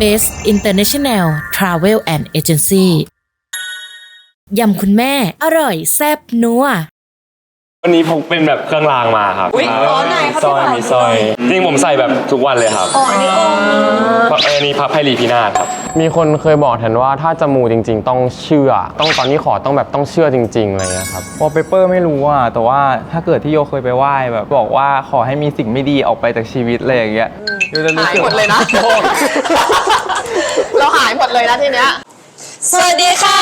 Best International Travel and Agency ยำคุณแม่ อร่อยแซ่บนัว วันนี้พกเป็นแบบเครื่องรางมาครับอุ๊ยอ๋อไหนครับสร้อยพี่ขวัญมีสร้อยจริงผมใส่แบบทุกวันเลยครับอ๋ออันนี้องค์ เพราะเออนี่พระไพรีพินาศครับ มีคนเคยบอกแทนว่าถ้าจะมูจริง ๆ ต้องเชื่อ ต้องตอนนี้ขอต้องแบบต้องเชื่อจริงๆอะไรเงี้ยครับ วอลเปเปอร์ไม่รู้อะแต่ว่าถ้าเกิดที่โยเคยไปไหว้แบบบอกว่าขอให้มีสิ่งไม่ดีออกไปจากชีวิตอะไรอย่างเงี้ยโยจะรู้หายสึกหมดเลยนะ เราหายหมดเลยนะทีเนี้ย สวัสดีค่ะ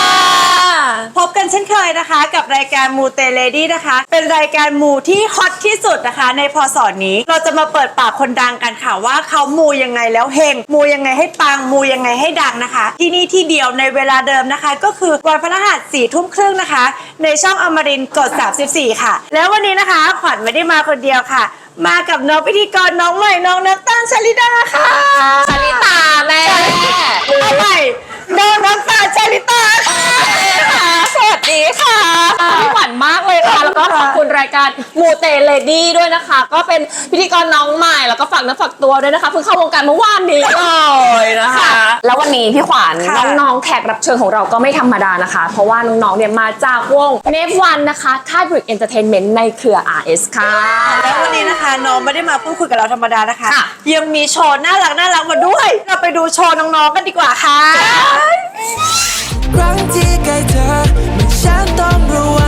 พบกันเช่นเคยนะคะ กับรายการมูเตเลดี้นะคะ เป็นรายการมูที่ฮอตที่สุดนะคะ ในพศนี้เราจะมาเปิดปากคนดังกันค่ะว่าเขามูยังไงแล้วเฮงมูยังไงให้ปังมูยังไงให้ดังนะคะ ที่นี่ที่เดียวในเวลาเดิมนะคะ ก็คือวันพฤหัสสี่ทุ่มครึ่งนะคะ ในช่องอมรินทร์กด 34 ค่ะ แล้ววันนี้นะคะขวัญไม่ได้มาคนเดียวค่ะ มากับน้องพิธีกรน้องใหม่น้องนักตาลชลิดาค่ะชลิตาแม่เอาใหม่น้องน้ำตาลชลิตาค่ะายการมูเตเลดี้ด้วยนะคะ ก็เป็นพิธีกรน้องใหม่แล้วก็ฝากเนื้อฝากตัวด้วยนะคะเพิ่งเข้าวงการเมื่อวานนี้เลยนะคะ แล้ววันนี้พี่ขวัญน้องๆแขกรับเชิญของเราก็ไม่ธรรมดานะคะ เพราะว่าน้องๆเนี่ยมาจากวงเนฟวันนะคะค่ายบริกเอนเตอร์เทนเมนต์ในเครือ RS ค่ะ แล้ววันนี้นะคะน้องไม่ได้มาพูดคุยกับเราธรรมดานะคะ ค่ะ ยังมีโชว์น่ารักน่ารักมาด้วย เราไปดูโชว์น้องๆกันดีกว่าค่ะ ครั้งที่ใกล้เธอเมื่อฉันต้องระวัง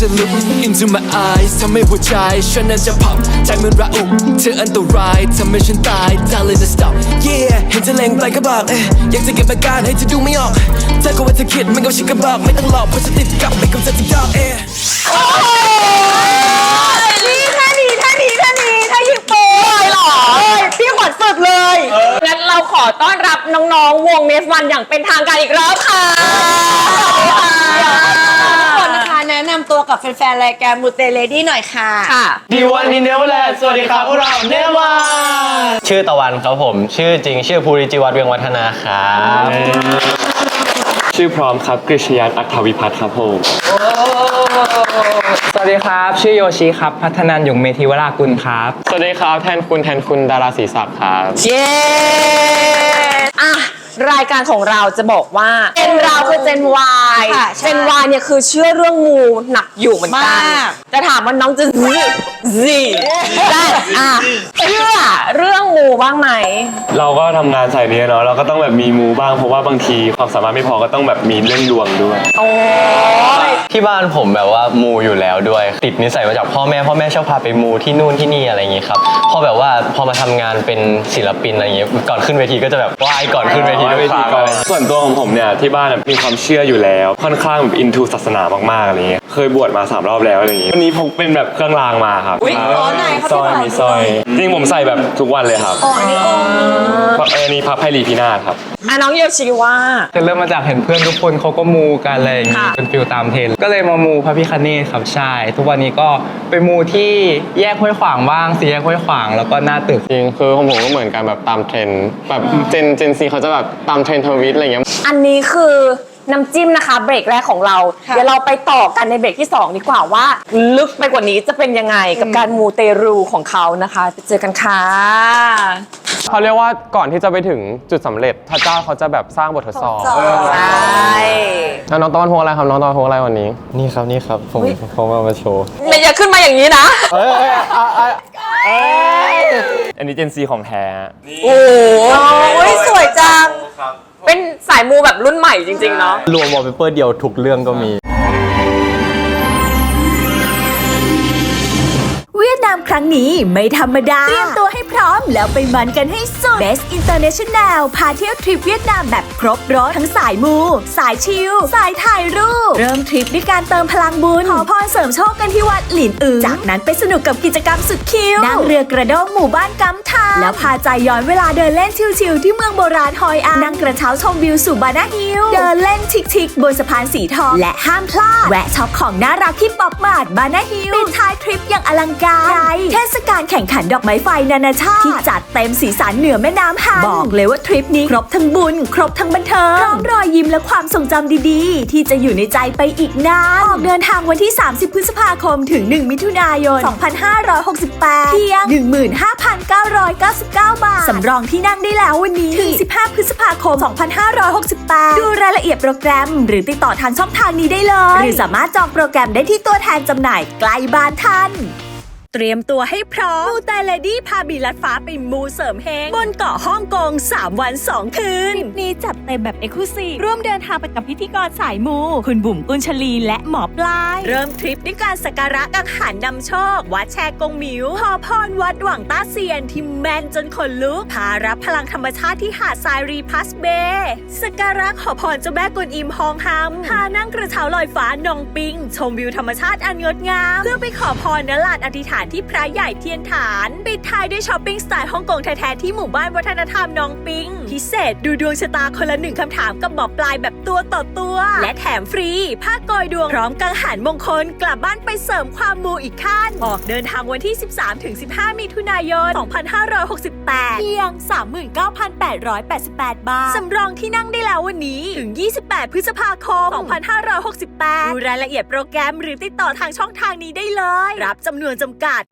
จะ look into my eyes ทำให้หัวใจฉันนั้นจะพับ ใจเหมือนระอุเธออันตรายทำให้ฉันตาย Darling let's stop yeah เห็นเธอเล็งไปก็บอกเอ๊ะอยากจะเก็บอาการให้เธอดูไม่ออกเธอก็ว่าเธอคิดมันก็ชิคกระบอกไม่ต้องหลอกเพราะฉันติดกับไม่กับเธอที่ยอกเอ๊ะนี่ท่านี้ท่านี้ท่านี้ท่ายิงโปเลยเหรอพี่ขวัญฝึกเลยงั้นเราขอต้อนรับน้องๆวงเนฟวันอย่างเป็นทางการอีกรอบค่ะทุกคนนะคะแนะำตัวกับแฟนๆรายการมูเตเลดี้หน่อยค่ะ ค่ะ ดีวันนี้เนวแลนด์สวัสดีครับพวกเราเนวาชื่อตะวันครับผม ชื่อจริงชื่อภูริจิวัฒน์เวียงวัฒนาครับชื่อพร้อมครับกฤษยานอัครวิพัฒน์ครับผม สวัสดีครับ ชื่อโยชิครับ พัฒนันยงเมธีวรากุลครับ สวัสดีครับ แทนคุณแทนคุณดาราศรีศักดิ์ครับ เย้อะรายการของเราจะบอกว่าเจนเราคือเจน Y ค่ะใช่ เจน Y เนี่ยคือเชื่อเรื่องงูหนักอยู่เหมือนกันมากแต่ถามว่าน้องจะซีซีได้อะเชื่อเรื่องงูบ้างไหม เราก็ทำงานสายนี้เนาะเราก็ต้องแบบมีมูบ้างเพราะว่าบางทีความสามารถไม่พอก็ต้องแบบมีเรื่องดวงด้วยโอ้ยที่บ้านผมแบบว่ามูอยู่แล้วด้วย ติดนิสัยมาจากพ่อแม่พ่อแม่ชอบพาไปมูที่นู่นที่นี่อะไรอย่างงี้ครับพอแบบว่าพอมาทำงานเป็นศิลปินอะไรอย่างงี้ก่อนขึ้นเวทีก็จะแบบไหว้ก่อนขึ้นเวทีทุกครั้งส่วนตัวของผมเนี่ยที่บ้านมีความเชื่ออยู่แล้ว ค่อนข้างแบบอินทูศาสนามากๆอะไรเงี้ยเคยบวชมาสามรอบแล้วอะไรเงี้ยวันนี้พกเป็นแบบเครื่องรางมาครับอุ๊ยอ๋อไหนครับสร้อยพี่ขวัญมีสร้อยจริงผมใส่แบบทุกวันเลยครับอ๋ออันนี้องค์ เพราะเออนี่พระไพรีพินาศครับอะน้องโยชิว่า จะเริ่มมาจากเห็นเพื่อนทุกคนเขาก็มูกันอะไรอย่างงี้ค่ะ เป็นฟิลตามเทรนด์ก็เลยมามูพระพิคเนตครับใช่ทุกวันนี้ก็ไปมูที่แยกห้วยขวางบ้างสี่แยกห้วยขวาง แล้วก็หน้าตึก จริงคือของผมก็เหมือนกันแบบตามเทรนด์แบบเจนเจนซีเขาจะแบบตามเทรนด์ทวิตอะไรเงี้ย อันนี้คือน้ำจิ้มนะคะ เบรกแรกของเรา ค่ะ เดี๋ยวเราไปต่อกันในเบรกที่ 2 ดีกว่าว่า ลึกไปกว่านี้จะเป็นยังไงกับการมูเตรูของเขานะคะไปเจอกันค่ะ เขาเรียกว่าก่อนที่จะไปถึงจุดสำเร็จพระเจ้าเขาจะแบบสร้างบททดสอบใช่แล้วน้องตะวันพงอะไรครับน้องตะวันพงอะไรวันนี้ นี่ครับนี่ครับผมผมเอามาโชว์อย่าขึ้นมาอย่างนี้นะอันนี้เจนซีของแท้โอ้โอ้ยสวยจัง เป็นสายมูแบบรุ่นใหม่จริงๆเนาะ รวมวอลเปเปอร์เดียวทุกเรื่องก็มี เวียดนามครั้งนี้ไม่ธรรมดา เตรียมตัวให้พ ร้อมแล้วไปมันกันให้สุด Best International พาเที่ยวทริปเวียดนามแบบครบรถทั้งสายมู สายชิล สายถ่ายรูป เริ่มทริปด้วยการเติมพลังบุญ ขอพรเสริมโชคกันที่วัดหลินอึงจากนั้นไปสนุกกับกิจกรรมสุดคิวนั่งเรือกระด้งหมู่บ้านกำทางแล้วพาใจย้อนเวลาเดินเล่นชิลๆที่เมืองโบราณฮอยอันนั่งกระเช้าชมวิวสู่บานาฮิล เดินเล่นชิคๆบนสะพานสีทอง และห้ามพลาดแวะช็อปของน่ารักที่ป๊อปมาร์ทบานาฮิลปิดท้ายทริปอย่างอลังการเทศกาลแข่งขันดอกไม้ไฟนานาชาาติ ที่จัดเต็มสีสันเหนือแม่น้ำฮันบอกเลยว่าทริปนี้ครบทั้งบุญ ครบทั้งบันเทิงพร้อมรอยยิ้มและความทรงจำดีๆ ที่จะอยู่ในใจไปอีกนานออกเดินทางวันที่ 30 พฤษภาคมถึง 1 มิถุนายน 2568เพียง 15,999 บาท สำรองที่นั่งได้แล้ววันนี้ถึง 15 พฤษภาคม 2568 ดูรายละเอียดโปรแกรม หรือติดต่อทางช่องทางนี้ได้เลย หรือสามารถจองโปรแกรมได้ที่ตัวแทนจำหน่ายใกล้บ้านท่าน เตรียมตัวให้พร้อม มูเตเลดี้พาบีลัดฟ้าไปมูเสริมเฮงบนเกาะฮ่องกง 3 วัน 2 คืน ทริปนี้จัดเต็มแบบเอกลุศิร่วมเดินทางไปกับพิธีกรสายมู คุณบุ๋มกุญชลีและหมอปลาย เริ่มทริปด้วยการสักการะกังหันนำโชค วัดแชกงหมิวขอพรวัดหวังต้าเซียนที่แม่นจนขนลุกพารับพลังธรรมชาติที่หาดทรายรีพัสเบย์สักการะขอพรเจ้าแม่กวนอิมฮองฮัมพานั่งกระเช้าลอยฟ้านองปิง ชมวิวธรรมชาติอันงดงามเพื่อไปขอพรนลาดอธิษฐานที่พระใหญ่เทียนฐาน ปิดท้ายด้วยช้อปปิ้งสไตล์ฮ่องกงแท้ๆที่หมู่บ้านวัฒนธรรมนองปิง พิเศษดูดวงชะตาคนละหนึ่งคำถามกับหมอปลายแบบตัวต่อตัว และแถมฟรีผ้ากอยดวงพร้อมกังหันมงคลกลับบ้านไปเสริมความมูอีกขั้นออกเดินทางวันที่ 13-15 มิถุนายน 2568เพียง 39,888 บาท สำรองที่นั่งได้แล้ววันนี้ ถึง 28 พฤษภาคม 2568 ดูรายละเอียดโปรแกรมหรือติดต่อทางช่องทางนี้ได้เลย รับจำนวนจำกัด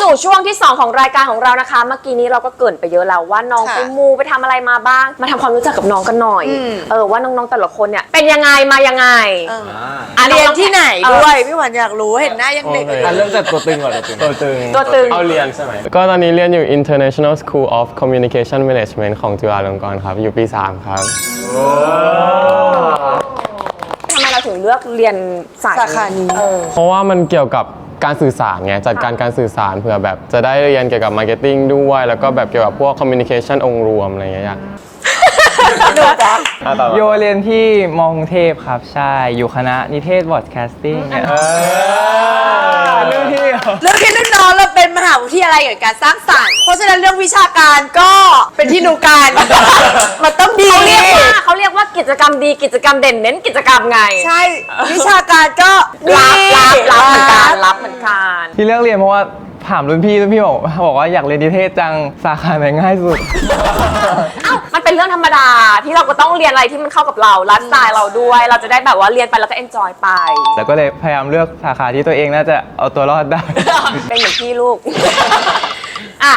สู่ช่วงที่ 2 ของรายการของเรานะคะ เมื่อกี้นี้เราก็เกรินไปเยอะแล้วว่าน้องค่ะไปมูไปทำอะไรมาบ้าง มาทำความรู้จักกับน้องกันหน่อย อืม เออว่าน้องๆแต่ละคนเนี่ยเป็นยังไงมายังไงเอออะเรียนองๆที่ไหนเออด้วยพี่หวานอยากรู้เห็นหน้ายังเด็กอยู่อะเริ่มจากตัวตึงก่อนตัวตึงตัวตึงเอาเรียนใช่ไหมก็ตอนนี้เรียนอยู่ International School of Communication Management ของจุฬาลงกรณ์ครับ อยู่ปี 3 ครับ ทำไมเราถึงเลือกเรียนสายสาขานี้เออเพราะว่ามันเกี่ยวกับ การสื่อสารไงจัดการการสื่อสารเผื่อแบบจะได้เรียนเกี่ยวกับมาร์เก็ตติ้งด้วย แล้วก็แบบเกี่ยวกับพวกคอมมิวนิเคชันองค์รวมอะไรอย่างเงี้ย อยากโยเรียนที่มอกรุงเทพครับ ใช่ อยู่คณะนิเทศบอดแคสติ้งเนี่ยเรื่องที่ เรื่องที่รุ่นน้องเราเป็นมหาวิทยาลัยเกี่ยวกับการสร้างสรรค์ เพราะฉะนั้นเรื่องวิชาการก็เป็นที่หนูการ มันต้องดี เขาเรียกว่าเขาเรียกว่ากิจกรรมดีกิจกรรมเด่นเน้นกิจกรรมไงใช่ วิชาการก็ดีรับรับรับเหมือนกันรับเหมือนกัน ที่เลือกเรียนเพราะว่า ถามรุ่นพี่รุ่นพี่บอกบอกว่าอยากเรียนนิเทศจังสาขาไหนง่ายสุด เอ้ามันเป็นเรื่องธรรมดาที่เราก็ต้องเรียนอะไรที่มันเข้ากับเราไลฟ์สไตล์เราด้วย เราจะได้แบบว่าเรียนไปแล้วก็เอนจอยไป แล้วก็เลยพยายามเลือกสาขาที่ตัวเองน่าจะเอาตัวรอดได้ เป็นเหมือนพี่ลูก อะ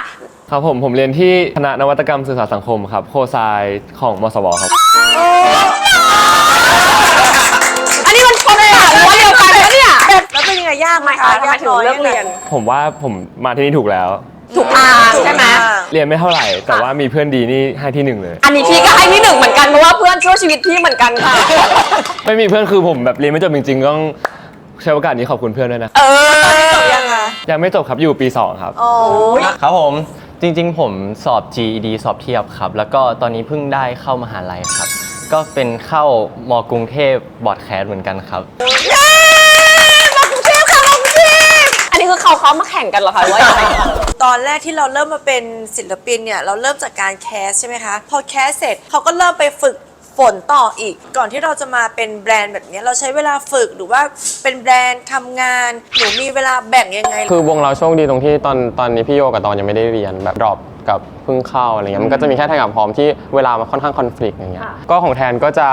ครับผมผมเรียนที่คณะนวัตกรรมสื่อสารสังคมครับ โคไซของมสวครับ ยังไงยากไหมไม่คะคะทำไมถึงเลือกเรียน ผมว่าผมมาที่นี่ถูกแล้ว ถูกทางใช่ไหมเรียนไม่เท่าไหร่ แต่ว่ามีเพื่อนดีนี่ให้ที่หนึ่งเลย อันนี้พี่ก็ให้ที่หนึ่งเหมือนกันเพราะว่าเพื่อนช่วยชีวิตพี่เหมือนกันค่ะ ไม่มีเพื่อนคือผมแบบเรียนไม่จบจริงๆต้องใช้โอกาสนี้ขอบคุณเพื่อนด้วยนะเออยังไงยังไม่จบครับอยู่ปี 2 ครับโอ้ยครับผมจริง ๆ ผมสอบ GED สอบเทียบครับ แล้วก็ตอนนี้เพิ่งได้เข้ามหาลัยครับ ก็เป็นเข้ามกรุงเทพบอร์ดแคสเหมือนกันครับ อัน นี้คือเขาเขามาแข่งกันเหรอคะหรือว่ายังไงตอนแรกที่เราเริ่มมาเป็นศิลปินเนี่ย เราเริ่มจากการแคสใช่ไหมคะ พอแคสเสร็จเขาก็เริ่มไปฝึกฝนต่ออีก ก่อนที่เราจะมาเป็นแบรนด์แบบเนี้ยเราใช้เวลาฝึกหรือว่าเป็นแบรนด์ทำงานหนูมีเวลาแบ่งยังไง คือวงเราโชคดีตรงที่ตอนตอนนี้พี่โยกับตอนยังไม่ได้เรียนแบบดรอปกับเพิ่งเข้าอะไรเงี้ยมันก็จะมีแค่แทนกับพร้อมที่เวลามันค่อนข้างคอน FLICT อย่างเงี้ยก็ของแทนก็จะ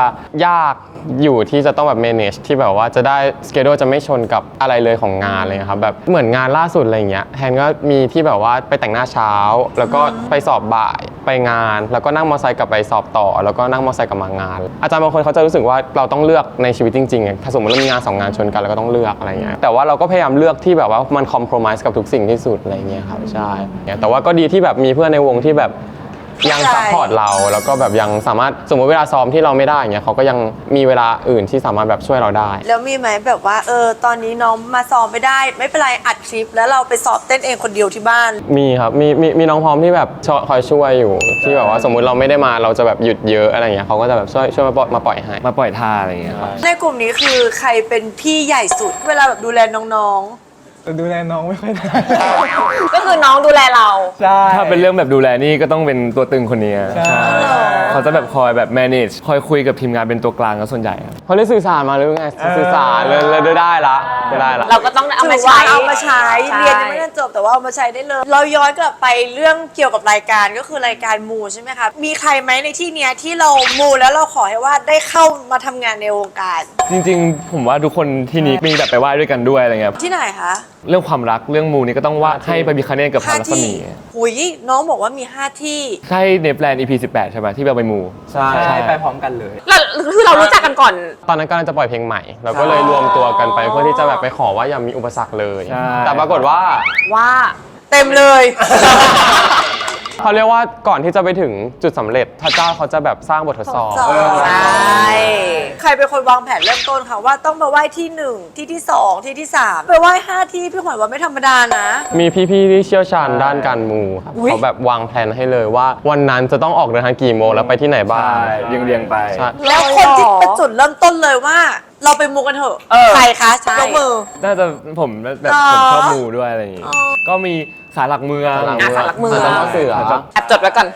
ยากอยู่ที่จะต้องแบบ manage ที่แบบว่าจะได้ schedule จะไม่ชนกับอะไรเลยของงานเลยครับแบบเหมือนงานล่าสุดอะไรเงี้ยแทนก็มีที่แบบว่าไปแต่งหน้าเช้า แล้วก็ไปสอบบ่ายไปงาน แล้วก็นั่งมอเตอร์ไซค์กลับไปสอบต่อ แล้วก็นั่งมอเตอร์ไซค์กลับมางาน อาจารย์บางคนเขาจะรู้สึกว่าเราต้องเลือกในชีวิตจริงๆอะถ้าสมมติเรามีงานสองงานชนกันเราก็ต้องเลือกอะไรเงี้ยแต่ว่าเราก็พยายามเลือกที่แบบว่ามันคอม p r o m i s e กับทุกสิ่งที่สุดอะไรเงี้ยครับใช่แต่ว่าก็ดีที่แบบมีเพื่อนในวงที่แบบยังซัพพอร์ตเราแล้วก็แบบยังสามารถสมมติเวลาซ้อมที่เราไม่ได้อย่างเงี้ยเขาก็ยังมีเวลาอื่นที่สามารถแบบช่วยเราได้ แล้วมีไหมแบบว่าเออตอนนี้น้องมาซ้อมไม่ได้ ไม่เป็นไรอัดคลิป แล้วเราไปสอบเต้นเองคนเดียวที่บ้าน มีครับมีมีมีน้องพร้อมที่แบบชคอยช่วยอยู่ ที่แบบว่าสมมุติเราไม่ได้มาเราจะแบบหยุดเยอะอะไรเงี้ยเขาก็จะแบบช่วยช่วยมาปล่อยมาปล่อยให้มาปล่อยท่าอะไรอย่างเงี้ยครับในกลุ่มนี้คือใครเป็นพี่ใหญ่สุด เวลาแบบดูแลน้อง ดูแลน้องไม่ค่อยได้ก็คือน้องดูแลเราใช่ถ้าเป็นเรื่องแบบดูแลนี่ก็ต้องเป็นตัวตึงคนนี้ใช่เขาจะแบบคอยแบบ manage คอยคุยกับทีมงานเป็นตัวกลางก็ส่วนใหญ่ครับเขาได้สื่อสารมาหรือไงสื่อสารเลยเลยได้ละได้ละเราก็ต้องๆเอามาถืว่ใช้ เอามาใช้ใช่เรียนยังไม่ได้จบแต่ว่าเอามาใช้ได้เลย เราย้อนกลับไปเรื่องเกี่ยวกับรายการก็คือรายการมูใช่ไหมคะมีใครไหมในที่เนี้ยที่เรามูแล้วเราขอให้ว่าได้เข้ามาทำงานในวงการจริง ๆ ผมว่าทุกคนที่นี้มีแบบไปไหว้ด้วยกันด้วยอะไรเงี้ย ที่ไหนคะ เรื่องความรักเรื่องมูนี่ก็ต้องว่าให้ไปบิคาเน่กับพาห้ารัศที่มีหุยน้องบอกว่ามีห้าที่ ใช่ในแปลน EP 18 ใช่ไหมที่เราไปมูใช่ ไปพร้อมกันเลย แล้วคือเรารู้จักกันก่อน ตอนนั้นกำลังจะปล่อยเพลงใหม่ เราก็เลยรวมตัวกันไปเพื่อที่จะแบบไปขอว่าอย่ามีอุปสรรคเลย ใช่ แต่ปรากฏว่า ว่า เต็มเลย เขาเรียกว่าก่อนที่จะไปถึงจุดสำเร็จ พระเจ้าเขาจะแบบสร้างบททดสอบ ใช่ใครเป็นคนวางแผนเริ่มต้นค่ะว่าต้องมาไหว้ที่หนึ่งที่ที่สองที่ที่สามไปไหว้ห้าที่พี่ขวัญว่าไม่ธรรมดานะ มีพี่ๆที่เชี่ยวชาญด้านการมูครับอุ๊ย เขาแบบวางแผนให้เลยว่า วันนั้นจะต้องออกเดินทางกี่โมงแล้วไปที่ไหนบ้างใช่เรียงเรียงๆไป ใช่ แล้วคนที่เป็นจุดเริ่มต้นเลยว่า เราไปมูกันเถอะเออ ใครคะใช่ยกมือ น่าจะผมแบบอ๋อผมชอบมูด้วยอะไรอย่างงี้ ก็มี สารหลักเมืองอะสารหลักเมือง สารหลักเสือ แอบจดไว้ก่อน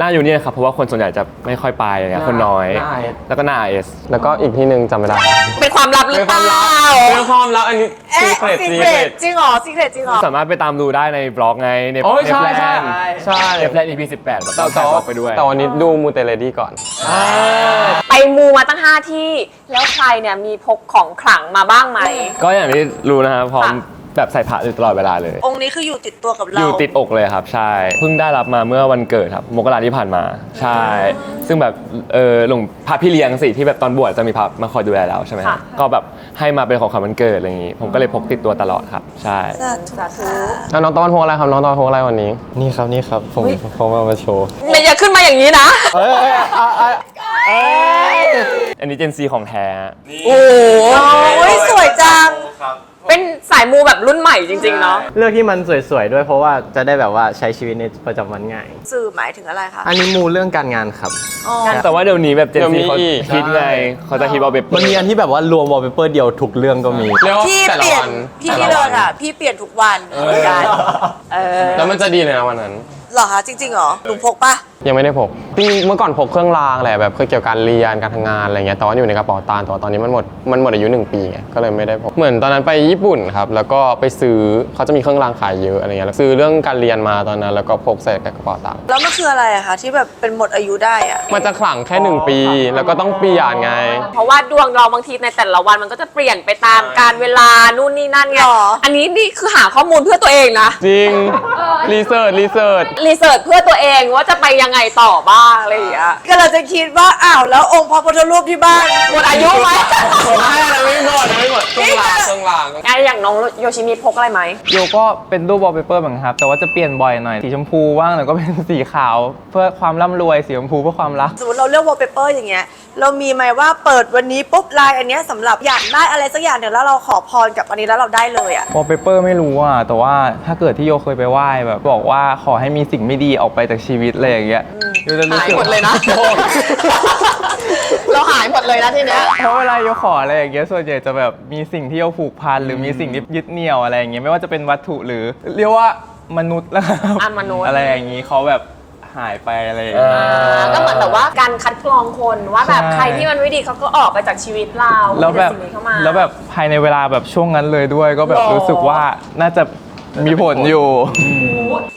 น่าอยู่เนี่ยครับเพราะว่าคนส่วนใหญ่จะไม่ค่อยไปอย่างเงี้ยคนน้อย หน้า S แล้วก็หน้าเอสแล้วก็อีกที่หนึ่งจำไม่ได้ เป็นความลับหรือเปล่าเป็นความลับอันนี้เอ๊ะ secret ซีเครต secret จริงเหรอซีเครตจริงเหรอ สามารถไปตามดูได้ในบล็อกไงในโอ้ยในใช่แพลใช่นใช่ในแพลน EP 18แบบแต่ต้องแท็แต่กบล็ว่าอกไปด้วย แต่วันนี้ดูมูเตเลดี้ก่อน ไปมูมาตั้ง 5 ที่ แล้วใครเนี่ยมีพกของขลังมาบ้างไหม ก็อย่างที่รู้นะครับพร้อม แบบใส่ผ้าอยู่ตลอดเวลาเลย องค์นี้คืออยู่ติดตัวกับเรา อยู่ติดอกเลยครับ ใช่ เพิ่งได้รับมาเมื่อวันเกิดครับมกราที่ผ่านมา ใช่ ซึ่งแบบเออหลวงพระพี่เลี้ยงสิที่แบบตอนบวชจะมีพระมาคอยดูแลเราใช่ไหมค่ะก็แบบให้มาเป็นของขวัญวันเกิดอะไรอย่างงี้ ผมก็เลยพกติดตัวตลอดครับ ใช่สาธุสาธุแล้วน้องตะวันพกอะไรครับน้องตะวันพกอะไรวันนี้ นี่ครับนี่ครับผมผมเอามาโชว์ไม่อย่าขึ้นมาอย่างนี้นะอันนี้เจนซีของแท้โอ้โหโอ้ยสวยจัง เป็นสายมูแบบรุ่นใหม่จริง ๆ เนาะเลือกที่มันสวยๆด้วยเพราะว่าจะได้แบบว่าใช้ชีวิตในประจำวันง่าย สื่อหมายถึงอะไรคะอันนี้มูเรื่องการงานครับ อ๋อแต่ว่าเดี๋ยวนี้แบบเจนเดี๋ยวมีซีเขาอีก คิดไง เขาจะคิดว่าเปมันมีอันที่แบบว่ารวมวอลเปเปอร์เดียวทุกเรื่องก็มี เรียกว่าพี่แต่เปละลี่ยวันนพี่แต่พี่ละเลิวัศนอะ พี่เปลี่ยนทุกวันเหมือนกันเออแล้วมันจะดีเลยนะวันนั้น เหรอคะจริงๆเหรอหนูพกปะ ยังไม่ได้พกจริงๆเมื่อก่อนพกเครื่องรางแหละแบบเคยเกี่ยวกับการเรียนการทำงานอะไรเงี้ยแต่ว่าอยู่ในกระเป๋าตังค์แต่ว่าตอนนี้มันหมดมันหมดอายุหนึ่งปีไงก็เลยไม่ได้พกเหมือนตอนนั้นไปญี่ปุ่นครับแล้วก็ไปซื้อเขาจะมีเครื่องรางขายเยอะอะไรเงี้ยแล้วซื้อเรื่องการเรียนมาตอนนั้น แล้วก็พกใส่กระเป๋าตังค์แล้วมันคืออะไรอะคะที่แบบเป็นหมดอายุได้อะมันจะขลังแค่หนึ่งปี แล้วก็ต้องเปลี่ยนไง เพราะว่าดวงเราบางทีในแต่ละวันมันก็จะเปลี่ยนไปตามการเวลานู่นนี่นั่นไงหรออันนี้นี่คือหาข้อมูลเพื่อตัวเองนะจริงรีเสิร์ชรีเสิร์ชรีเสิร์ชเพื่อตัวเองว่าจะไปยังไงต่อบ้างอะไรอย่างเงี้ยก็เราจะคิดว่าอ้าวแล้วองค์พระพุทธรูปที่บ้านหมดอายุไหมไม่นะไม่หมดไม่หมดเครื่องรางเครื่องรางไอะอย่างน้องโยชิมิพกอะไรไหมโยก็เป็นรูปวอลเปเปอร์เหมือนกันครับ แต่ว่าจะเปลี่ยนบ่อยหน่อยสีชมพูบ้างแล้วก็เป็นสีขาว เพื่อความร่ำรวยสีชมพูเพื่อความรักสมมติเราเลือกวอลเปเปอร์อย่างเงี้ย เรามีไหมว่าเปิดวันนี้ปุ๊บลายอันเนี้ยสำหรับอยากได้อะไรสักอย่างเนี่ยแล้วเราขอพรกับอันนี้แล้วเราได้เลยอะวอลเปเปอร์ไม่รู้อะ แต่ว่าถ้าเกิดที่โยเคยไปไหว้แบบบอกว่าขอให้มีสิ่งไม่ดีออกไปจากชีวิตอะไรอย่างเงี้ยโยจะรู้หายสึกหมดเลยนะเราหายหมดเลยนะทีเนี้ย เพราะเวลาโยขออะไรอย่างเงี้ยส่วนใหญ่จะแบบมีสิ่งที่โยผูกพันหรือมีสิ่งที่ยึดเหนี่ยวอะไรอย่างเงี้ยไม่ว่าจะเป็นวัตถุหรือ เรียกว่ามนุษย์แล้วครับอะมนุษย์ อะไรอย่างงี้เขาแบบ หายไปอะไรอย่างเงี้ย อ่าก็เหมือนแบบว่าการคัดกรองคนว่าแบบใช่ ใครที่มันไม่ดีเขาก็ออกไปจากชีวิตเราแล้วแบบไม่ได้สิ่งนี้เข้ามา แล้วแบบภายในเวลาแบบช่วงนั้นเลยด้วย ก็แบบหรอ รู้สึกว่าน่าจะมีผลอยู่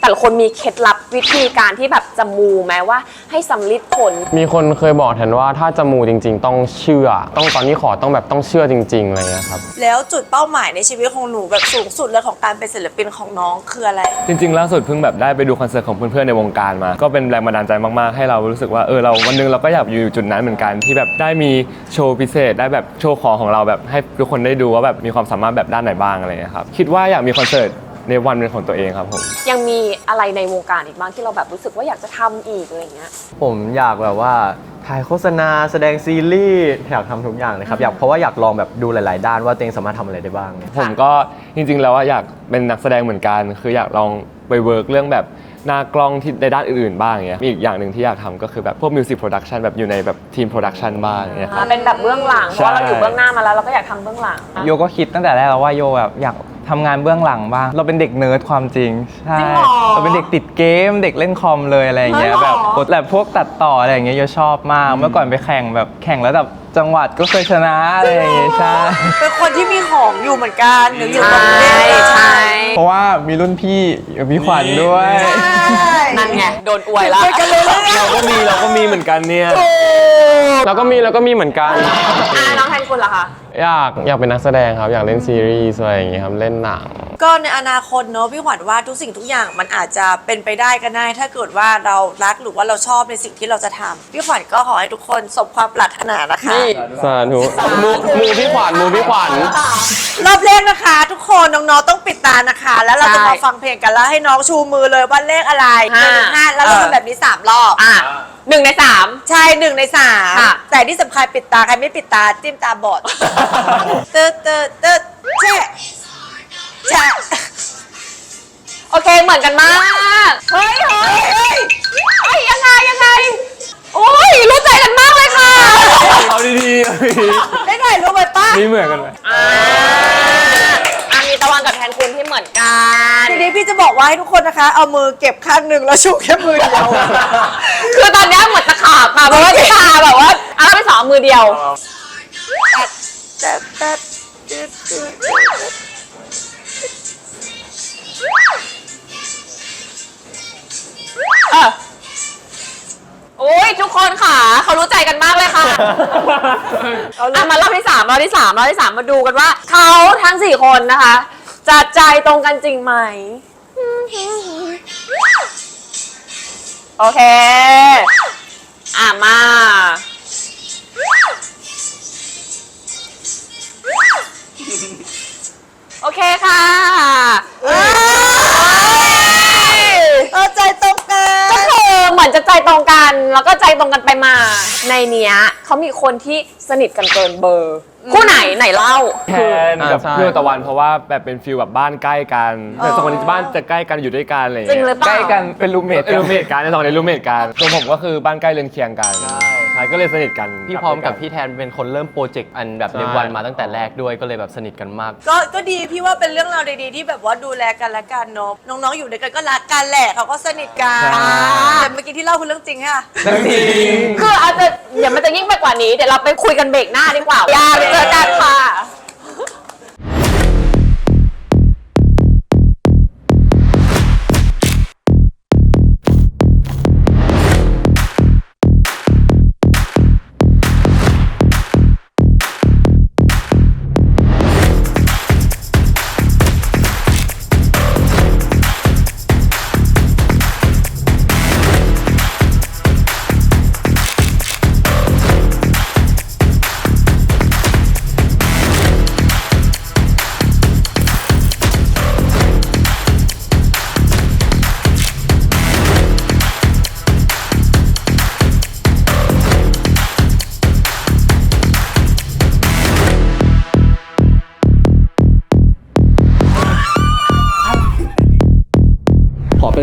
แต่ละคนมีเคล็ดลับวิธีการที่แบบ จะมูแม้ว่าให้สำลิดผล มีคนเคยบอกแทนว่าถ้าจะมูจริง ๆ ต้องเชื่อ ต้องตอนนี้ขอต้องแบบต้องเชื่อจริงๆอะไรเงี้ยครับ แล้วจุดเป้าหมายในชีวิตของหนูแบบสูงสุดเลยของการเป็นศิลปินของน้องคืออะไร จริงๆล่าสุดเพิ่งแบบได้ไปดูคอนเสิร์ตของเพื่อนๆในวงการมา ก็เป็นแรงบันดาลใจมากๆให้เรารู้สึกว่าเออเราวันหนึงเราก็อยากอยู่จุดนั้นเหมือนกันที่แบบได้มีโชว์พิเศษได้แบบโชว์ของของเราแบบให้ทุกคนได้ดูว่าแบบมีความสามารถแบบด้านไหนบ้างอะไรเงี้ยครับคิดว่าอยากมีคอนเสิร์ต ในวันเป็นของตัวเองครับผม ยังมีอะไรในวงการอีกบ้างที่เราแบบรู้สึกว่าอยากจะทำอีกอะไรเงี้ย ผมอยากแบบว่าถ่ายโฆษณาแสดงซีรีส์อยากทำทุกอย่างเลยครับอยากเพราะว่าอยากลองแบบดูหลาย ๆ ด้านว่าตัวเองสามารถทำอะไรได้บ้าง ผมก็จริงๆแล้วว่าอยากเป็นนักแสดงเหมือนกัน คืออยากลองไปเวิร์กเรื่องแบบหน้ากล้องที่ในด้านอื่นๆบ้างอย่างเงี้ยมีอีกอย่างหนึ่งที่อยากทำก็คือแบบพวกมิวสิกโปรดักชันแบบอยู่ในแบบทีมโปรดักชันบ้างอย่างเงี้ยครับ เป็นแบบเบื้องหลังเพราะว่าเราอยู่เบื้องหน้ามาแล้วเราก็อยากทำเบื้องหลัง โยก็คิดตั้งแต่แรกแล้วว่าโยแบบอยาก ทำงานเบื้องหลังบ้างเราเป็นเด็กเนิร์ดความจริงใช่จริงเหรอเราเป็นเด็กติดเกม เด็กเล่นคอมเลยอะไรอย่างเงี้ยเฮ้ยเหรแบอบแบบพวกตัดต่ออะไรอย่างเงี้ยโยชอบมากเมื่อก่อนไปแข่งแบบแข่งระดับจังหวัดก็เคยชนะอะไรอย่างเงี้ยใช่ เป็นคนที่มีของอยู่เหมือนกันหรืออยู่ตรงนี้ใช่ เพราะว่ามีรุ่นพี่พี่ขวัญด้วยนั่นไง โดนอวยแล้วไปกันเลยแล้วเราก็มีเราก็มีเหมือนกันเนี่ยแล้วก็มีแล้วก็มีเหมือนกัน อ่าน้องแทนคุณล่ะคะ อยากอยากเป็นนักแสดงครับ อยากเล่นซีรีส์อะไรอย่างเงี้ยครับ เล่นหนัง ก็ในอนาคตเนอะพี่ขวัญว่าทุกสิ่งทุกอย่างมันอาจจะเป็นไปได้ก็ได้ ถ้าเกิดว่าเรารักหรือว่าเราชอบในสิ่งที่เราจะทำพี่ขวัญก็ขอให้ทุกคนสมความปรารถนานะคะนี่ สาธุมูมูพี่ขวัญมูพี่ขวัญ รอบแรกนะคะ ทุกคนน้องๆต้องปิดตานะคะ แล้วเราจะมาฟังเพลงกันแล้วให้น้องชูมือเลยว่าเลขอะไร หนึ่งถึงห้าแล้วเราทำแบบนี้สามรอบ อะหนึ่งในสาม ใช่หนึ่งในสามค่ะ แต่ที่สำคัญปิดตา ใครไม่ปิดตา จิ้มตาบอดเตอเตอเตอแช่แช่โอเคเหมือนกันมาก เฮ้ยเฮ้ยเฮ้ยเฮ้ยยังไงยังไงโอ้ยรู้ใจกันมากเลยค่ะ เอาดีๆเอาดีได้หน่อยรู้ไหมป้าๆนี่เหมือนกันไหม อ่าอะมี ตะวันกับแทนคุณที่เหมือนกัน ทีนี้พี่จะบอกว่าให้ทุกคนนะคะ เอามือเก็บข้างหนึ่งแล้วชูแค่มือเดียว คือตอนเนี้ยเหมือนตะขาบค่ะเพราะว่าตาแบบว่าอะเราไปสองมือเดียวแต่แต่ตึ๊ดตึ๊ดตึ๊ดเออ โอ้ยทุกคนค่ะ เขารู้ใจกันมากเลยค่ะอะมารอบที่สามรอบที่สามรอบที่สามมาดูกันว่า เขาทั้งสี่คนนะคะ จะใจตรงกันจริงไหม โอเค อะมาโอเคค่ะ อเหมือนจะใจตรงกัน แล้วก็ใจตรงกันไปมา ในเนี้ยเขามีคนที่สนิทกันเกินเบอร์ คู่ไหนไหนเล่าแทนกับอ่าใช่ พี่โอตะวันเพราะว่าแบบเป็นฟิลแบบบ้านใกล้กันแต่สองคนนี้บ้านจะใกล้กันอยู่ด้วยกันอะไรอย่างจริงเงี้ยหรือเปล่าใกล้กันเป็นรูมเมทเออรูเมทกันในสองในรูเมทกันตัวผมก็คือบ้านใกล้เรือนเคียงกันใช่ก็เลยสนิทกันพี่พร้อมกับพี่แทนเป็นคนเริ่มโปรเจกต์อันแบบในวันมาตั้งแต่แรกด้วยก็เลยแบบสนิทกันมาก ก็ก็ดีพี่ว่าเป็นเรื่องราวดีๆที่แบบว่าดูแลกันและกันเนอะน้องๆอยู่ด้วยกันก็รักกันแหละเขาก็สนิทกันแต่เมื่อกี้ที่เล่าคือเรื่องจริงค่ะ คืออาจจะเดี๋ยวมันจะยิ่งไปกว่านี้ เดี๋ยวเราไปคุยกันเบรกหน้าดีกว่าอย่าเจอกั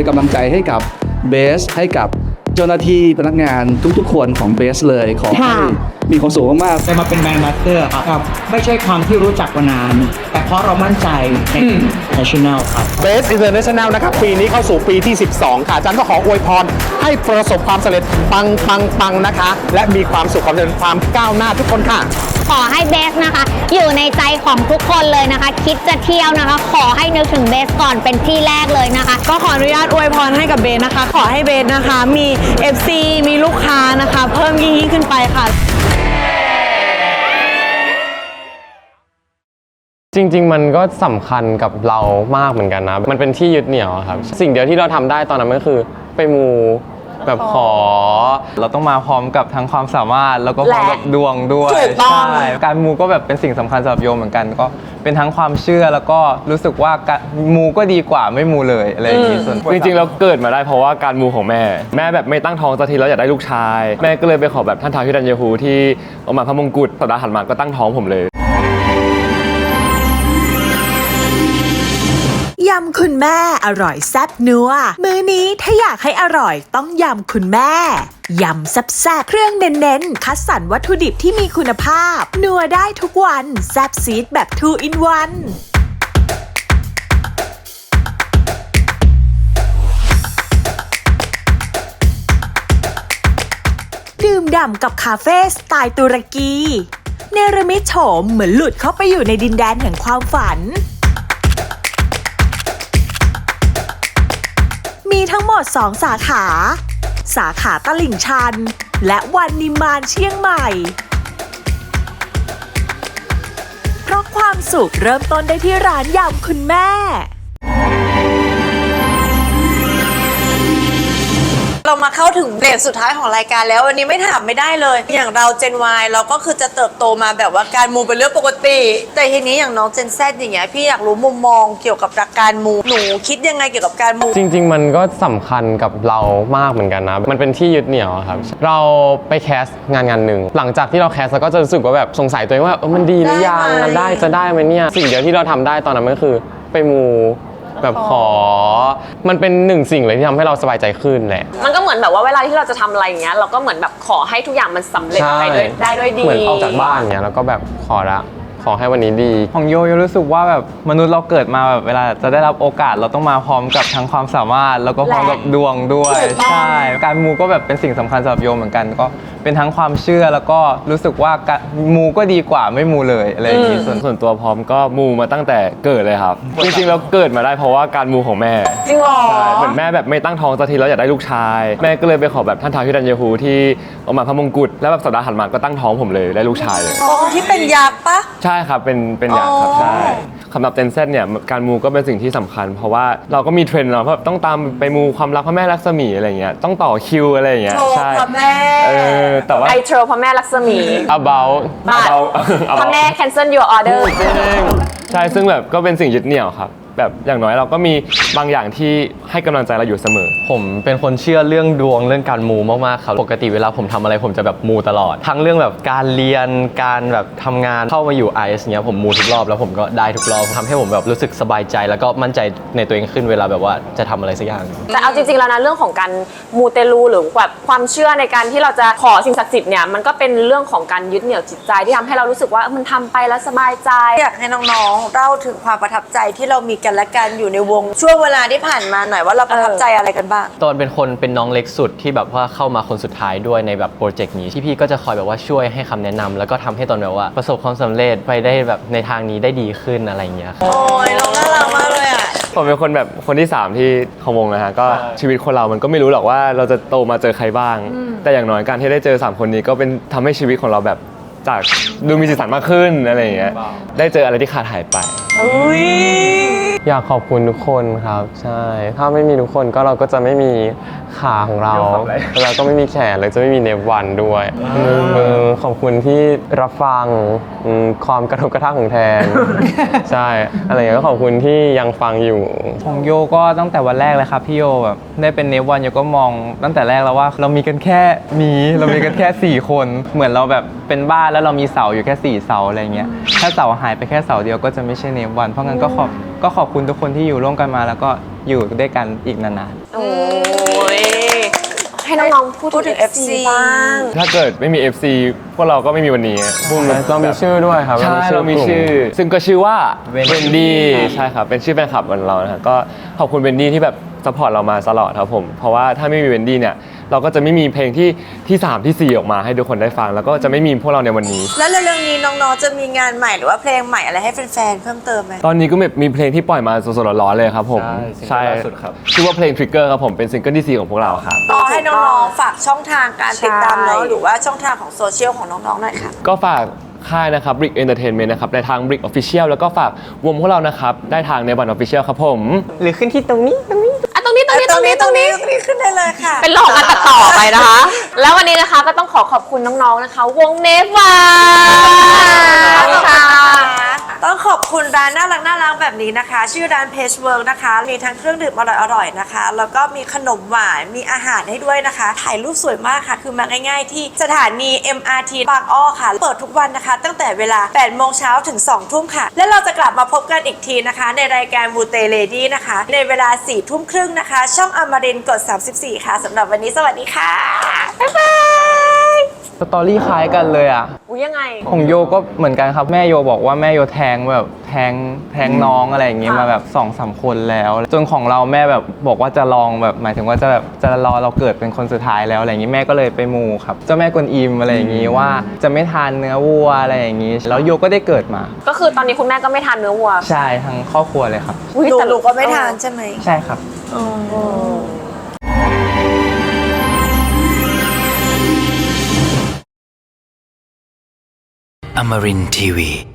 เป็นกำลังใจให้กับเบสให้กับเจ้าหน้าที่พนักงานทุกๆ คนของเบสเลยขอให้ มีความสุขมากๆ ได้มาเป็นแบรนด์มาสเตอร์ครับ ไม่ใช่ความที่รู้จักมานาน แต่เพราะเรามั่นใจใน national ครับเบสอินเตอร์เนชั่นแนลนะครับ ปีนี้เข้าสู่ปีที่ 12 ค่ะอาจารย์ก็ขออวยพร ให้ประสบความสำเร็จปังปังปังนะคะ และมีความสุขความเจริญความก้าวหน้าทุกคนค่ะ ขอให้เบสนะคะ อยู่ในใจของทุกคนเลยนะคะ คิดจะเที่ยวนะคะ ขอให้นึกถึงเบสก่อนเป็นที่แรกเลยนะคะ ก็ขออนุญาตอวยพรให้กับเบสนะคะ ขอให้เบสนะคะ มี FC มีลูกค้านะคะ เพิ่มยิ่งยิ่งขึ้นไปค่ะ จริง ๆ มันก็สำคัญกับเรามากเหมือนกันนะ มันเป็นที่ยึดเหนี่ยวอะครับ สิ่งเดียวที่เราทำได้ตอนนั้นก็คือไปมูแบบขอ เราต้องมาพร้อมกับทั้งความสามารถแล้วก็พร้อมกับดวงด้วยถูกต้อง ใช่การมูก็แบบเป็นสิ่งสำคัญสำหรับโยมเหมือนกัน ก็เป็นทั้งความเชื่อแล้วก็รู้สึกว่าการมูก็ดีกว่าไม่มูเลยอะไรอย่างนี้ส่วน จริงๆเราเกิดมาได้เพราะว่าการมูของแม่ แม่แบบไม่ตั้งท้องสักทีแล้วอยากได้ลูกชาย แม่ก็เลยไปขอแบบท่านท้าวฮิรัญยูที่เอามาพระมงกุฎสัปดาห์ถัดมาก็ตั้งท้องผมเลยำคุณแม่อร่อยแซ่บนัว มื้อนี้ถ้าอยากให้อร่อยต้องยำคุณแม่ยำแซ่บๆเครื่องเน้นๆ คัดสรรวัตถุดิบที่มีคุณภาพ นัวได้ทุกวัน แซ่บซีดแบบ 2 in 1ดื่มด่ำกับคาเฟ่สไตล์ตุรกี เนรมิตโฉมเหมือนหลุดเข้าไปอยู่ในดินแดนแห่งความฝัน มีทั้งหมด 2 สาขา สาขาตลิ่งชัน และวันนิมานเชียงใหม่ เพราะความสุขเริ่มต้นได้ที่ร้านยำคุณแม่ มาเข้าถึงเบรกสุดท้ายของรายการแล้ววันนี้ไม่ถามไม่ได้เลย อย่างเราเจน Y เราก็คือจะเติบโตมาแบบว่าการมูเป็นเรื่องปกติ แต่ทีนี้อย่างน้องเจน Z อย่างเงี้ยพี่อยากรู้มุมมองเกี่ยวกับการมูหนูคิดยังไงเกี่ยวกับการมูจริง ๆ มันก็สำคัญกับเรามากเหมือนกันนะ มันเป็นที่ยึดเหนี่ยวอะครับ เราไปแคสงานงานหนึ่ง หลังจากที่เราแคสเราก็จะรู้สึกว่าแบบสงสัยตัวเองว่าเออมันดีหรือยังได้ไหมมันได้จะได้ไหมเนี่ย สิ่งเดียวที่เราทำได้ตอนนั้นก็คือไปมู แบบขอ มันเป็นหนึ่งสิ่งเลยที่ทำให้เราสบายใจขึ้นแหละ มันก็เหมือนแบบว่าเวลาที่เราจะทำอะไรอย่างเงี้ยเราก็เหมือนแบบขอให้ทุกอย่างมันสำเร็จไปด้วยได้ด้วยดี เหมือนออกจากบ้านเนี่ยแล้วก็แบบขอละขอให้วันนี้ดี ของโยโยรู้สึกว่าแบบมนุษย์เราเกิดมาแบบเวลาจะได้รับโอกาสเราต้องมาพร้อมกับทั้งความสามารถ แล้วก็พร้อมกับดวงด้วยถูกต้องใช่ การมูก็แบบเป็นสิ่งสำคัญสำหรับโยเหมือนกันก็ เป็นทั้งความเชื่อแล้วก็รู้สึกว่าการมูก็ดีกว่าไม่มูเลยอะไรอย่างนี้ส่วนส่วนตัวพร้อมก็มูมาตั้งแต่เกิดเลยครับจริงๆเราเกิดมาได้เพราะว่าการมูของแม่จริงเหรอใช่เหมือนแม่แบบไม่ตั้งท้องสักทีแล้วอยากได้ลูกชาย แม่ก็เลยไปขอแบบท่านท้าวฮิรัญยูที่เอามาพระมงกุฎแล้วแบบสัปดาห์ถัดมาก็ตั้งท้องผมเลยได้ลูกชายเลยอ๋อที่เป็นยักษ์ปะใช่ครับเป็นเป็นอย่างครับอ๋อใช่สำหรับเจนเซนเนี่ยการมูก็เป็นสิ่งที่สำคัญ เพราะว่าเราก็มีเทรนด์เราเพราะต้องตามไปมูความรักพระแม่ลักษมีอะไรอย่างเงี้ยต้องต่อคิวอะไรอย่างเงี้ยโชว์ใช่พระแม่เออแต่ว่าไอเทรพระแม่ลักษมี about บัตร about พระแม่ cancel your order ใช่ซึ่งแบบก็เป็นสิ่งยึดเหนี่ยวครับ แบบอย่างน้อยเราก็มีบางอย่างที่ให้กำลังใจเราอยู่เสมอ ผมเป็นคนเชื่อเรื่องดวงเรื่องการมูมากๆครับปกติเวลาผมทำอะไรผมจะแบบมูตลอด ทั้งเรื่องแบบการเรียนการแบบทำงานเข้ามาอยู่ไอซ์เงี้ยผมมูทุกรอบแล้วผมก็ได้ทุกรอบทำให้ผมแบบรู้สึกสบายใจ แล้วก็มั่นใจในตัวเองขึ้นเวลาแบบว่าจะทำอะไรสักอย่าง แต่เอาจริงๆแล้วนะเรื่องของการมูเตลูหรือแบบความเชื่อในการที่เราจะขอสิ่งศักดิ์สิทธิ์เนี่ยมันก็เป็นเรื่องของการยึดเหนี่ยวจิตใจที่ทำให้เรารู้สึกว่าเออมันทำไปแล้วสบายใจ อยากให้น้องๆเล่าถึงความประทับใจที่เรามีกันและกันอยู่ในวง ช่วงเวลาที่ผ่านมาหน่อยว่าเราประทับใจอะไรกันบ้าง ตอนเป็นคนเป็นน้องเล็กสุดที่แบบว่าเข้ามาคนสุดท้ายด้วยในแบบโปรเจกต์นี้ที่พี่ก็จะคอยแบบว่าช่วยให้คำแนะนำแล้วก็ทำให้ตอนแบบว่าประสบความสำเร็จไปได้แบบในทางนี้ได้ดีขึ้นอะไรอย่างเงี้ยครับ โอ้ยน้องน่ารักมากเลยอะ ผมเป็นคนแบบคนที่ 3 ที่ของวงนะฮะก็ชีวิตคนเรามันก็ไม่รู้หรอกว่าเราจะโตมาเจอใครบ้าง แต่อย่างน้อยการที่ได้เจอ 3 คนนี้ก็เป็นทำให้ชีวิตของเราแบบ จากดูมีสีสันมากขึ้นอะไรอย่างเงี้ยได้เจออะไรที่ขาดหายไปอยากขอบคุณทุกคนครับ ใช่ ถ้าไม่มีทุกคนก็เราก็จะไม่มี ขาของเรา เราก็ไม่มีแขนเลยจะไม่มีเนฟวันด้วยเออขอบคุณที่รับฟังอืมความกระทบกระทั่งของแทน ใช่ อะไรอย่างเงี้ยก็ขอบคุณที่ยังฟังอยู่ ของโยก็ตั้งแต่วันแรกเลยครับพี่โยแบบได้เป็นเนฟวันโยก็มองตั้งแต่แรกแล้วว่า เรามีกันแค่มีเรามีกันแค่ 4 คน เหมือนเราแบบเป็นบ้านแล้วเรามีเสาอยู่แค่ 4 เสาอะไรเงี้ยถ้าเสาหายไปแค่เสาเดียวก็จะไม่ใช่เนฟวันเพราะงั้นก็ขอบก็ขอบคุณทุกคนที่อยู่ร่วมกันมาแล้วก็ อยู่ด้วยกันอีกนานๆโอ้ยให้น้องๆพูดถึง FC บ้าง ถ้าเกิดไม่มี FC พวกเราก็ไม่มีวันนี้พูดแบบเรามีชื่อด้วยครับใช่เรามีชื่อ ซึ่งก็ชื่อว่าเวนดี้ใช่ครับเป็นชื่อแฟนคลับของเรานะครับก็ขอบคุณเวนดี้ที่แบบสปอร์ตเรามาตลอดครับผม เพราะว่าถ้าไม่มีเวนดี้เนี่ย เราก็จะไม่มีเพลงที่ที่สามที่สี่ออกมาให้ทุกคนได้ฟัง แล้วก็จะไม่มีพวกเราในวันนี้ แล้วเร็วๆนี้น้องๆจะมีงานใหม่หรือว่าเพลงใหม่อะไรให้แฟนๆเพิ่มเติมไหมตอนนี้ก็มีเพลงที่ปล่อยมาสดๆร้อนๆเลยครับผมใช่ซิงเกิลล่าสุดครับชื่อว่าเพลง Trigger ครับผมเป็นซิงเกิลที่สี่ของพวกเราครับ ต่อให้น้องๆฝากช่องทางการติดตามเนาะใช่หรือว่าช่องทางของโซเชียลของน้องๆหน่อยค่ะ ก็ฝากค่ายนะครับ Brick Entertainment นะครับในทาง Brick Official แล้วก็ฝากวงพวกเรานะครับ ได้ทางในบัน Official ครับผม หรือขึ้นที่ตรงนี้ตรงนี้อะตรง นี้ตรงนี้ตรงนี้ตรงนี้ตรงนี้ขึ้นได้เลยค่ะเป็นหลอกกันตัดต่อไปนะคะ แล้ววันนี้นะคะก็ต้องขอขอบคุณน้องๆนะคะ วงเนฟวาค่ะ ต้องขอบคุณร้านน่ารักน่ารักแบบนี้นะคะ ชื่อร้าน Page Work นะคะ มีทั้งเครื่องดื่มอร่อยๆนะคะ แล้วก็มีขนมหวาน มีอาหารให้ด้วยนะคะ ถ่ายรูปสวยมากค่ะ คือมาง่ายๆ ที่สถานี MRT บางอ้อค่ะ เปิดทุกวันนะคะ ตั้งแต่เวลา 8 โมงเช้าถึง 2 ทุ่มค่ะ และเราจะกลับมาพบกันอีกทีนะคะ ในรายการมูเตเลดี้นะคะ ในเวลา 4 ทุ่มครึ่งนะคะ ช่องอมรินกด 34 ค่ะสำหรับวันนี้สวัสดีค่ะบ๊ายบายสตอรี่คล้ายกันเลยอะ อุ้ยยังไง ของโยก็เหมือนกันครับแม่โยบอกว่าแม่โยแทงแบบแทงแทงน้องอะไรอย่างงี้ค่ะมาแบบสองสามคนแล้ว จนของเราแม่แบบบอกว่าจะลองแบบหมายถึงว่าจะแบบจะรอเราเกิดเป็นคนสุดท้ายแล้วอะไรอย่างงี้แม่ก็เลยไปมูครับเจ้าแม่กวนอิมอะไรอย่างงี้ว่าจะไม่ทานเนื้อวัวอะไรอย่างงี้ แล้วโยก็ได้เกิดมา ก็คือตอนนี้คุณแม่ก็ไม่ทานเนื้อวัวใช่ทั้งครอบครัวเลยครับ อุ๊ยหนูแต่หนูก็ไม่ทานใช่ไหมใช่ครับ Amarin Tiwi.